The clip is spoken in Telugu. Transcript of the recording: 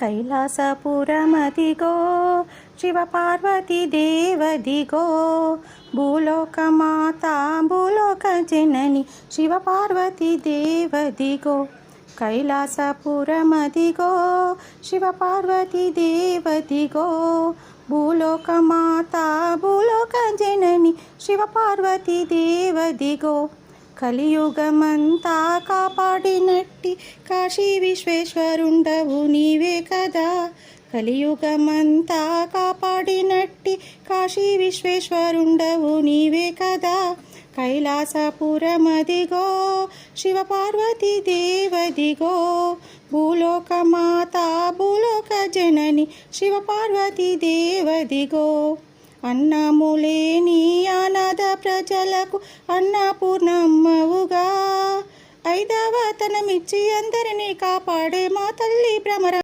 కైలాసపురమదిగో శివపార్వతి దేవదిగో భూలోకమాత భూలోక జనని శివపార్వతి దేవదిగో కైలాసపురమదిగో శివపార్వతి దేవదిగో భూలోకమాత భూలోక జనని శివపార్వతి దేవదిగో కలియుగమంతా కాపాడినట్టి కాశీ విశ్వేశ్వరుండవు నీవే కదా. కలియుగమంతా కాపాడినట్టి కాశీ విశ్వేశ్వరుండవు నీవే కదా. కైలాసపురమదిగో శివపార్వతి దేవదిగో భూలోకమాత భూలోక జనని శివపార్వతి దేవదిగో అన్నములేని అనాథ ప్రజలకు అన్నపూర్ణమ్మవు ఐదవ తనమిచ్చి అందరినీ కాపాడే మా తల్లి భ్రమర